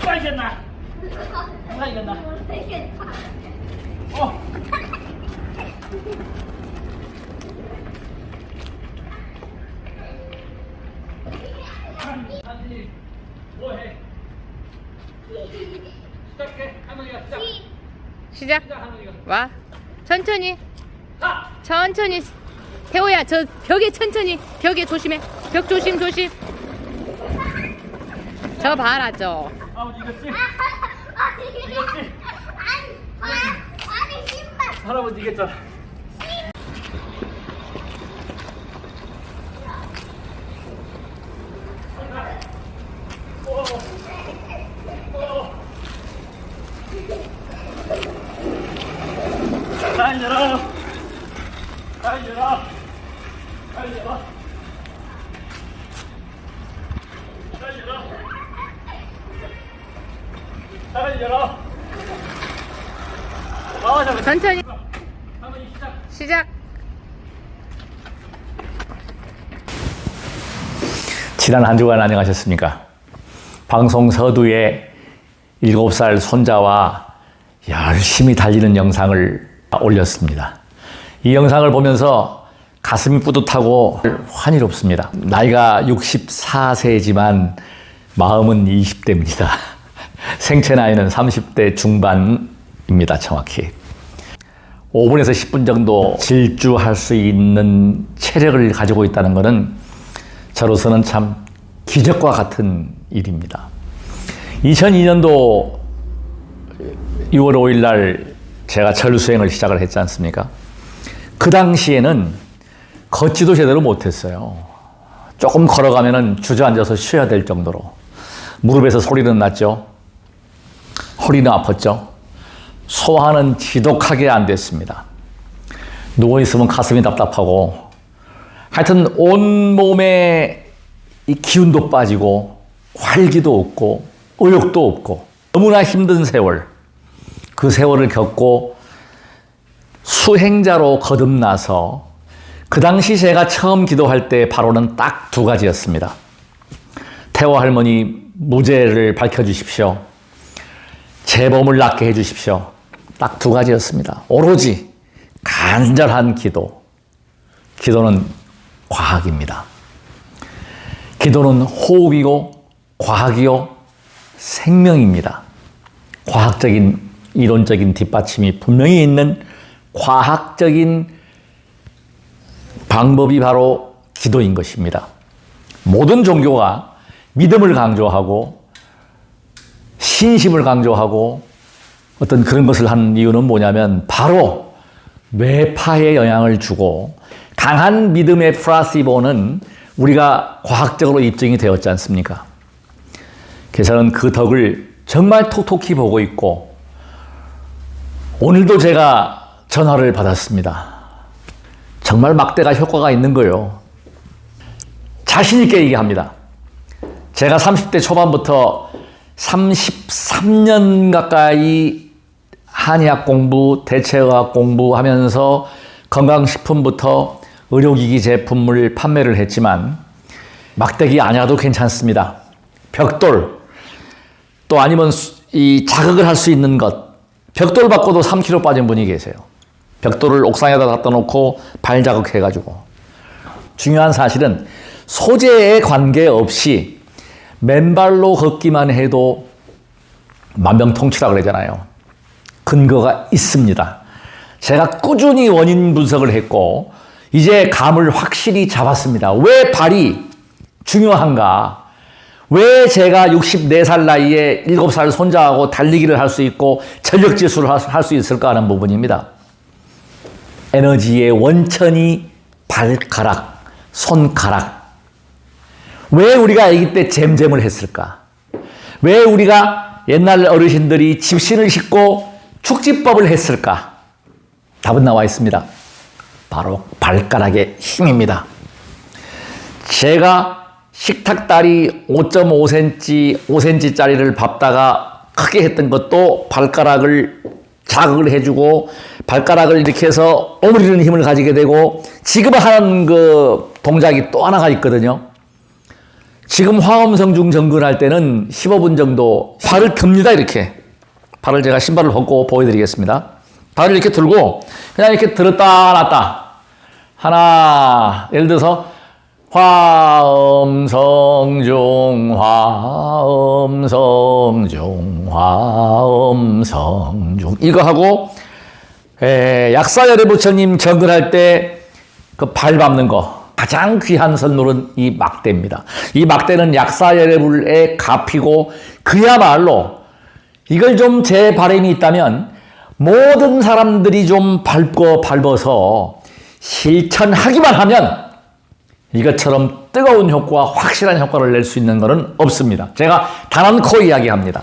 누가 이겼나? 누가 이겼나? 어. 한, 한이 뭐해? 시작해. 할머니가 시작. 시작. 시작 할머니가. 와. 천천히. 하! 천천히. 태호야, 저 벽에 천천히. 벽에 조심해. 벽 조심, 조심. 저 봐라, 저. 아버지 이겼지? 이겼지? 아니, 아니, 신발. 할아버지 이겼잖아. 달려라! 달려라! 달려라! 달려라! 달려라! 아, 잠깐. 천천히. 시작. 시작. 지난 한 주간 안녕하셨습니까? 방송 서두에 7살 손자와 열심히 달리는 영상을 올렸습니다. 이 영상을 보면서 가슴이 뿌듯하고 환희롭습니다. 나이가 64세지만 마음은 20대입니다. 생체 나이는 30대 중반입니다, 정확히. 5분에서 10분 정도 질주할 수 있는 체력을 가지고 있다는 것은 저로서는 참 기적과 같은 일입니다. 2002년도 6월 5일 날 제가 철수행을 시작을 했지 않습니까? 그 당시에는 걷지도 제대로 못했어요. 조금 걸어가면은 주저앉아서 쉬어야 될 정도로 무릎에서 소리는 났죠. 허리는 아팠죠. 소화는 지독하게 안 됐습니다. 누워 있으면 가슴이 답답하고 하여튼 온 몸에 이 기운도 빠지고 활기도 없고 의욕도 없고 너무나 힘든 세월 그 세월을 겪고 수행자로 거듭나서 그 당시 제가 처음 기도할 때 바로는 딱 두 가지였습니다. 태호 할머니 무죄를 밝혀 주십시오. 제 몸을 낫게 해주십시오. 딱 두 가지였습니다. 오로지 간절한 기도. 기도는 과학입니다. 기도는 호흡이고 과학이요 생명입니다. 과학적인 이론적인 뒷받침이 분명히 있는 과학적인 방법이 바로 기도인 것입니다. 모든 종교가 믿음을 강조하고 신심을 강조하고 어떤 그런 것을 하는 이유는 뭐냐면 바로 뇌파에 영향을 주고 강한 믿음의 플라시보는 우리가 과학적으로 입증이 되었지 않습니까? 그래서 저는 그 덕을 정말 톡톡히 보고 있고 오늘도 제가 전화를 받았습니다. 정말 막대가 효과가 있는 거예요. 자신 있게 얘기합니다. 제가 30대 초반부터 33년 가까이 한의학 공부, 대체의학 공부하면서 건강식품부터 의료기기 제품을 판매를 했지만 막대기 아니어도 괜찮습니다. 벽돌 또 아니면 수- 이 자극을 할 수 있는 것 벽돌 받고도 3kg 빠진 분이 계세요. 벽돌을 옥상에다 갖다 놓고 발 자극해가지고 중요한 사실은 소재에 관계없이 맨발로 걷기만 해도 만병통치라 그러잖아요. 근거가 있습니다. 제가 꾸준히 원인 분석을 했고 이제 감을 확실히 잡았습니다. 왜 발이 중요한가? 왜 제가 64살 나이에 7살 손자하고 달리기를 할 수 있고 전력 지수를 할 수 있을까 하는 부분입니다. 에너지의 원천이 발가락, 손가락. 왜 우리가 아기 때 잼잼을 했을까? 왜 우리가 옛날 어르신들이 집신을 싣고 축지법을 했을까? 답은 나와 있습니다. 바로 발가락의 힘입니다. 제가 식탁다리 5.5cm, 5cm짜리를 밟다가 크게 했던 것도 발가락을 자극을 해주고 발가락을 이렇게 해서 오므리는 힘을 가지게 되고 지금 하는 그 동작이 또 하나가 있거든요. 지금 화엄성중 정근할 때는 15분 정도 발을 듭니다, 이렇게. 발을 제가 신발을 벗고 보여드리겠습니다. 발을 이렇게 들고 그냥 이렇게 들었다 놨다. 하나, 예를 들어서 화음성중 화음성중 화음성중 이거 하고 에, 약사열애 부처님 정근할 때 그 발 밟는 거 가장 귀한 선물은 이 막대입니다. 이 막대는 약사열애불의 값이고 그야말로 이걸 좀 제 바람이 있다면 모든 사람들이 좀 밟고 밟아서 실천하기만 하면 이것처럼 뜨거운 효과, 확실한 효과를 낼 수 있는 것은 없습니다. 제가 단언코 이야기합니다.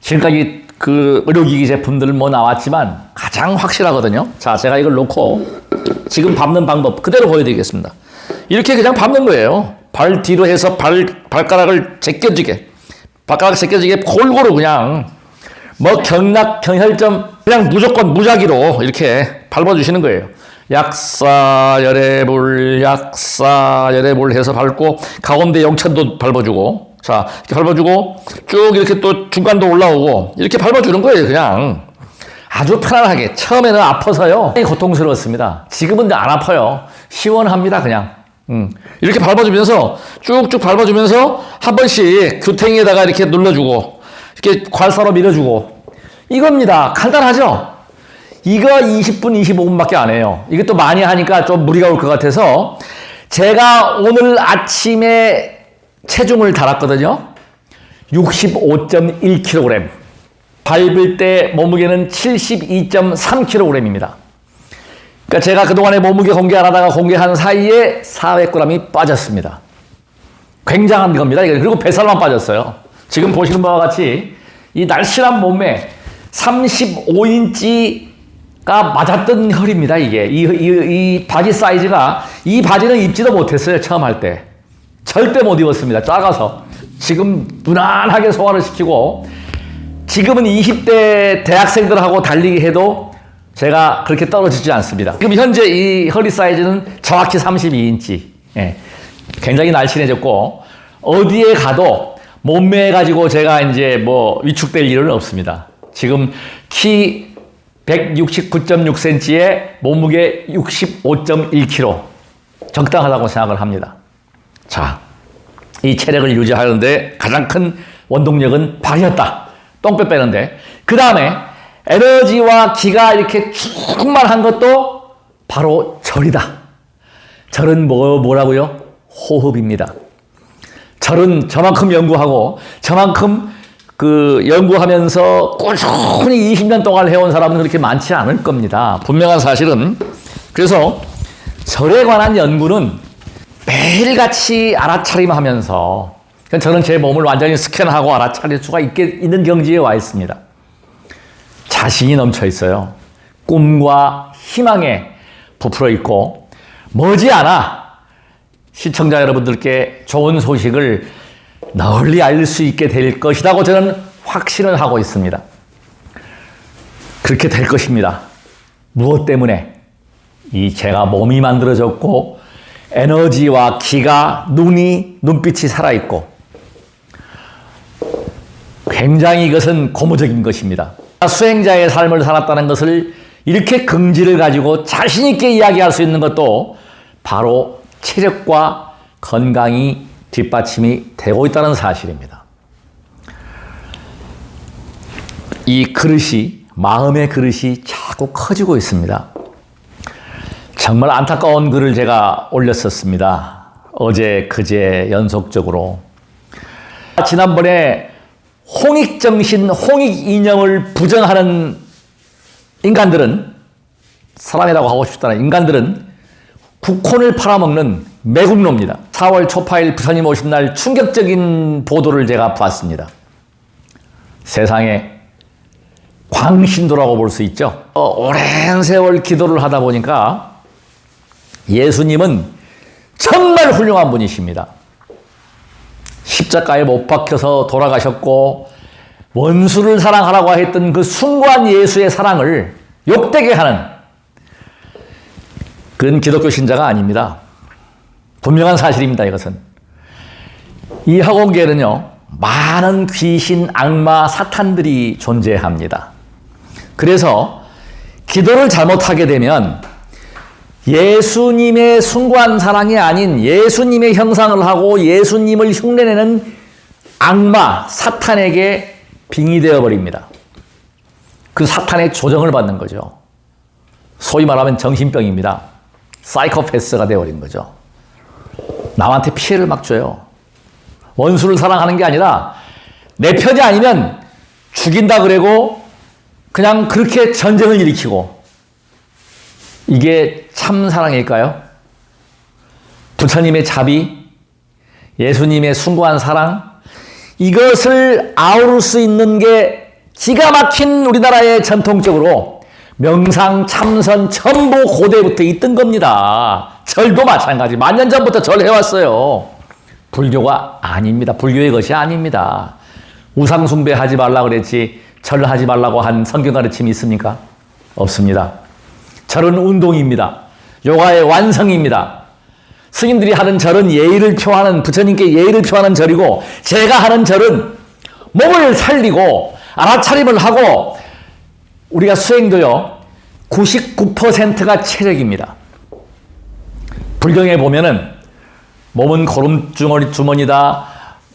지금까지 그 의료기기 제품들 뭐 나왔지만 가장 확실하거든요. 자, 제가 이걸 놓고 지금 밟는 방법 그대로 보여드리겠습니다. 이렇게 그냥 밟는 거예요. 발 뒤로 해서 발, 발가락을 제껴지게, 발가락 제껴지게 골고루 그냥 뭐 경락, 경혈점 그냥 무조건 무작위로 이렇게 밟아주시는 거예요. 약사 열애불 약사 열애불 해서 밟고 가운데 영천도 밟아주고 자 이렇게 밟아주고 쭉 이렇게 또 중간도 올라오고 이렇게 밟아주는 거예요 그냥 아주 편안하게 처음에는 아파서요 고통스러웠습니다 지금은 안 아파요 시원합니다 그냥 음. 이렇게 밟아주면서 쭉쭉 밟아주면서 한 번씩 규탱이에다가 이렇게 눌러주고 이렇게 괄사로 밀어주고 이겁니다 간단하죠 이거 20분, 25분밖에 안 해요. 이것도 많이 하니까 좀 무리가 올 것 같아서 제가 오늘 아침에 체중을 달았거든요. 65.1kg. 밟을 때 몸무게는 72.3kg입니다. 그러니까 제가 그동안에 몸무게 공개 안 하다가 공개한 사이에 400g이 빠졌습니다. 굉장한 겁니다. 그리고 뱃살만 빠졌어요. 지금 보시는 바와 같이 이 날씬한 몸매 35인치 가 맞았던 혈입니다, 이게. 이, 이, 이 바지 사이즈가, 이 바지는 입지도 못했어요, 처음 할 때. 절대 못 입었습니다, 작아서. 지금 무난하게 소화를 시키고, 지금은 20대 대학생들하고 달리기 해도 제가 그렇게 떨어지지 않습니다. 지금 현재 이 허리 사이즈는 정확히 32인치. 예. 굉장히 날씬해졌고, 어디에 가도 몸매 가지고 제가 이제 뭐 위축될 일은 없습니다. 지금 키 169.6cm에 몸무게 65.1kg. 적당하다고 생각을 합니다. 자, 이 체력을 유지하는데 가장 큰 원동력은 발이었다. 똥배 빼는데. 그 다음에 에너지와 기가 이렇게 충만한 것도 바로 절이다. 절은 뭐, 뭐라고요? 호흡입니다. 절은 저만큼 연구하고 저만큼 그 연구하면서 꾸준히 20년 동안 해온 사람은 그렇게 많지 않을 겁니다. 분명한 사실은. 그래서 절에 관한 연구는 매일같이 알아차림하면서 저는 제 몸을 완전히 스캔하고 알아차릴 수가 있게 있는 경지에 와 있습니다. 자신이 넘쳐 있어요. 꿈과 희망에 부풀어 있고 머지않아 시청자 여러분들께 좋은 소식을 널리 알릴 수 있게 될 것이라고 저는 확신을 하고 있습니다. 그렇게 될 것입니다. 무엇 때문에? 이 제가 몸이 만들어졌고 에너지와 기가 눈이 눈빛이 살아있고 굉장히 이것은 고무적인 것입니다. 수행자의 삶을 살았다는 것을 이렇게 긍지를 가지고 자신 있게 이야기할 수 있는 것도 바로 체력과 건강이 뒷받침이 되고 있다는 사실입니다. 이 그릇이, 마음의 그릇이 자꾸 커지고 있습니다. 정말 안타까운 글을 제가 올렸었습니다. 어제, 그제 연속적으로. 지난번에 홍익정신, 홍익인형을 부정하는 인간들은, 사람이라고 하고 싶다는 인간들은 국혼을 팔아먹는 매국노입니다. 4월 초파일 부처님 오신 날 충격적인 보도를 제가 봤습니다. 세상에 광신도라고 볼 수 있죠. 어, 오랜 세월 기도를 하다 보니까 예수님은 정말 훌륭한 분이십니다. 십자가에 못 박혀서 돌아가셨고 원수를 사랑하라고 했던 그 숭고한 예수의 사랑을 욕되게 하는 그건 기독교 신자가 아닙니다. 분명한 사실입니다, 이것은. 이 학원계에는요, 많은 귀신, 악마, 사탄들이 존재합니다. 그래서 기도를 잘못하게 되면 예수님의 숭고한 사랑이 아닌 예수님의 형상을 하고 예수님을 흉내내는 악마, 사탄에게 빙의 되어 버립니다. 그 사탄의 조정을 받는 거죠. 소위 말하면 정신병입니다. 사이코패스가 되어버린 거죠. 남한테 피해를 막 줘요. 원수를 사랑하는 게 아니라 내 편이 아니면 죽인다 그러고 그냥 그렇게 전쟁을 일으키고 이게 참 사랑일까요? 부처님의 자비, 예수님의 숭고한 사랑, 이것을 아우를 수 있는 게 기가 막힌 우리나라의 전통적으로 명상, 참선 전부 고대부터 있던 겁니다. 절도 마찬가지. 만년 전부터 절 해왔어요. 불교가 아닙니다. 불교의 것이 아닙니다. 우상숭배하지 말라 그랬지 절하지 말라고 한 성경 가르침이 있습니까? 없습니다. 절은 운동입니다. 요가의 완성입니다. 스님들이 하는 절은 예의를 표하는 부처님께 예의를 표하는 절이고 제가 하는 절은 몸을 살리고 알아차림을 하고 우리가 수행도요 99%가 체력입니다. 불경에 보면은 몸은 고름 주머니 주머니다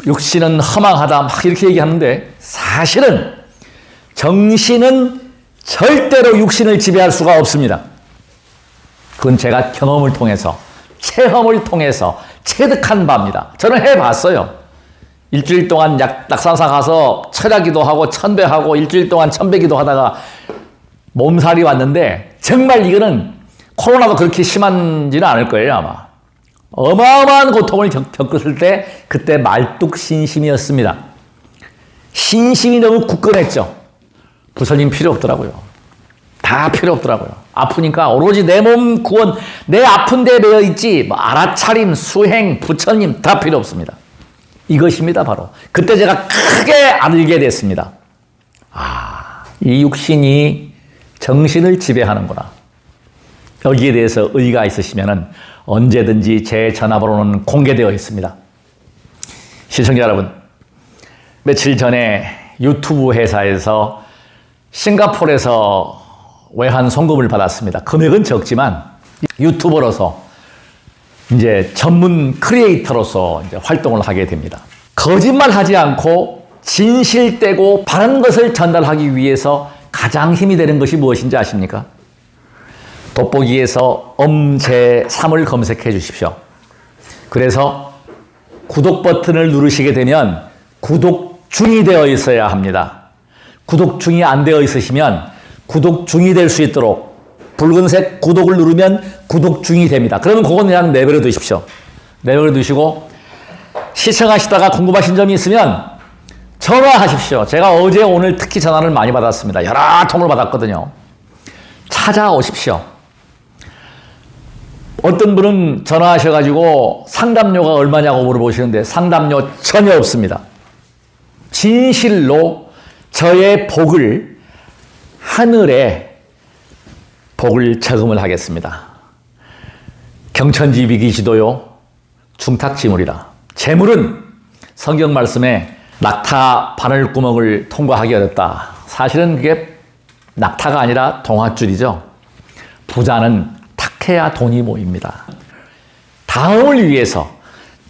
육신은 허망하다 막 이렇게 얘기하는데 사실은 정신은 절대로 육신을 지배할 수가 없습니다. 그건 제가 경험을 통해서 체험을 통해서 체득한 바입니다. 저는 해봤어요. 일주일 동안 약, 낙산사 가서 철야기도 하고 천배하고 일주일 동안 천배기도 하다가 몸살이 왔는데 정말 이거는 코로나도 그렇게 심한지는 않을 거예요 아마. 어마어마한 고통을 겪, 겪었을 때 그때 말뚝신심이었습니다. 신심이 너무 굳건했죠. 부처님 필요 없더라고요. 다 필요 없더라고요. 아프니까 오로지 내 몸 구원, 내 아픈 데 매여 있지, 뭐 알아차림, 수행, 부처님 다 필요 없습니다. 이것입니다, 바로. 그때 제가 크게 알게 됐습니다. 아, 이 육신이 정신을 지배하는구나. 여기에 대해서 의의가 있으시면 언제든지 제 전화번호는 공개되어 있습니다. 시청자 여러분, 며칠 전에 유튜브 회사에서 싱가포르에서 외환 송금을 받았습니다. 금액은 적지만 유튜버로서 이제 전문 크리에이터로서 이제 활동을 하게 됩니다. 거짓말하지 않고 진실되고 바른 것을 전달하기 위해서 가장 힘이 되는 것이 무엇인지 아십니까? 돋보기에서 엄제3을 검색해 주십시오. 그래서 구독 버튼을 누르시게 되면 구독 중이 되어 있어야 합니다. 구독 중이 안 되어 있으시면 구독 중이 될 수 있도록 붉은색 구독을 누르면 구독 중이 됩니다. 그러면 그건 그냥 내버려 두십시오. 내버려 두시고 시청하시다가 궁금하신 점이 있으면 전화하십시오. 제가 어제 오늘 특히 전화를 많이 받았습니다. 여러 통을 받았거든요. 찾아오십시오. 어떤 분은 전화하셔가지고 상담료가 얼마냐고 물어보시는데 상담료 전혀 없습니다. 진실로 저의 복을 하늘에 복을 저금을 하겠습니다. 경천지 위기지도요 중탁지물이라 재물은 성경 말씀에 낙타 바늘 구멍을 통과하기 어렵다. 사실은 그게 낙타가 아니라 동화줄이죠. 부자는 탁해야 돈이 모입니다. 다음을 위해서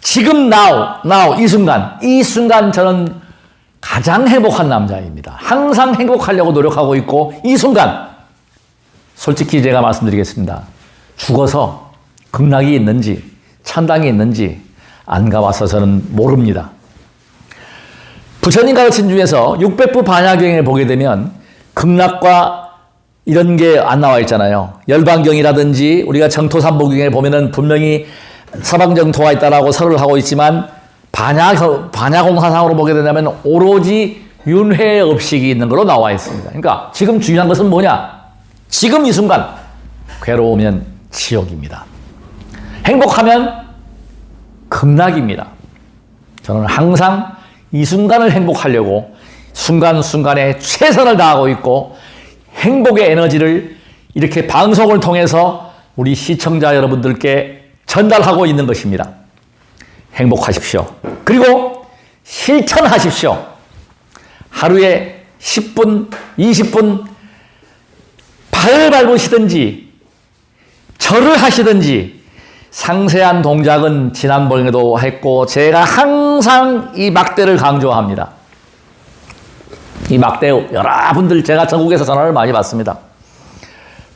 지금 now, now 이 순간, 이 순간 저는 가장 행복한 남자입니다. 항상 행복하려고 노력하고 있고 이 순간 솔직히 제가 말씀드리겠습니다. 죽어서 극락이 있는지 천당이 있는지 안 가봐서 저는 모릅니다. 부처님 가르친 중에서 600부 반야경을 보게 되면 극락과 이런 게 안 나와 있잖아요. 열반경이라든지 우리가 정토삼보경에 보면은 분명히 서방정토가 있다라고 설을 하고 있지만 반야, 반야공사상으로 보게 된다면 오로지 윤회 업식이 있는 걸로 나와 있습니다. 그러니까 지금 중요한 것은 뭐냐? 지금 이 순간 괴로우면 지옥입니다. 행복하면 극락입니다. 저는 항상 이 순간을 행복하려고 순간순간에 최선을 다하고 있고 행복의 에너지를 이렇게 방송을 통해서 우리 시청자 여러분들께 전달하고 있는 것입니다. 행복하십시오. 그리고 실천하십시오. 하루에 10분, 20분 발을 밟으시든지 절을 하시든지 상세한 동작은 지난번에도 했고 제가 항상 이 막대를 강조합니다. 이 막대 여러분들 제가 전국에서 전화를 많이 받습니다.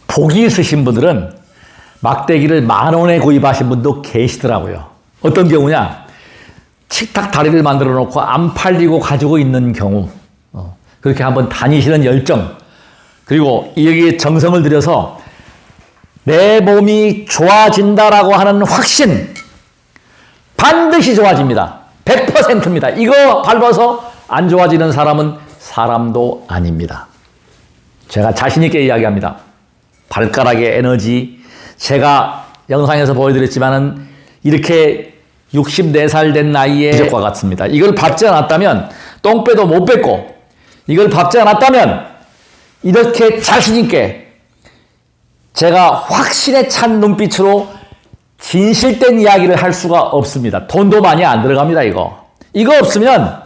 복이 있으신 분들은 막대기를 만 원에 구입하신 분도 계시더라고요. 어떤 경우냐? 칙탁 다리를 만들어 놓고 안 팔리고 가지고 있는 경우. 어, 그렇게 한번 다니시는 열정. 그리고 여기에 정성을 들여서 내 몸이 좋아진다라고 하는 확신. 반드시 좋아집니다. 100%입니다. 이거 밟아서 안 좋아지는 사람은 사람도 아닙니다. 제가 자신있게 이야기합니다. 발가락의 에너지, 제가 영상에서 보여드렸지만은 이렇게 64살 된 나이에 이적과 같습니다. 이걸 밟지 않았다면 똥배도 못 뱉고 이걸 밟지 않았다면 이렇게 자신있게 제가 확신에 찬 눈빛으로 진실된 이야기를 할 수가 없습니다. 돈도 많이 안 들어갑니다, 이거. 이거 없으면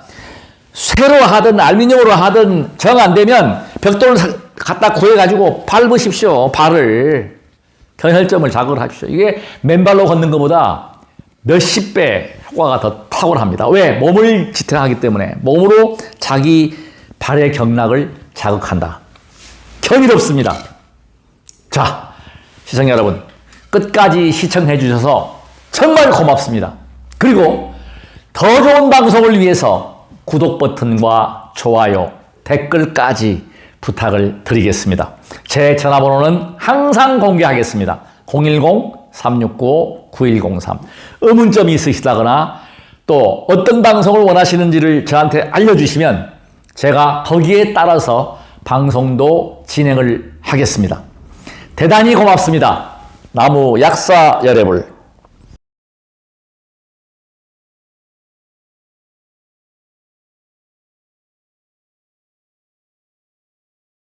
쇠로 하든 알루미늄으로 하든 정 안 되면 벽돌을 사- 갖다 구해가지고 밟으십시오, 발을. 견혈점을 자극을 하십시오. 이게 맨발로 걷는 것보다 몇십 배 효과가 더 탁월합니다. 왜? 몸을 지탱하기 때문에. 몸으로 자기 발의 경락을 자극한다. 견이롭습니다. 자, 시청자 여러분. 끝까지 시청해 주셔서 정말 고맙습니다. 그리고 더 좋은 방송을 위해서 구독 버튼과 좋아요, 댓글까지 부탁을 드리겠습니다. 제 전화번호는 항상 공개하겠습니다. 010-369-9103. 의문점이 있으시다거나 또 어떤 방송을 원하시는지를 저한테 알려주시면 제가 거기에 따라서 방송도 진행을 하겠습니다. 대단히 고맙습니다. 나무 약사 여러분.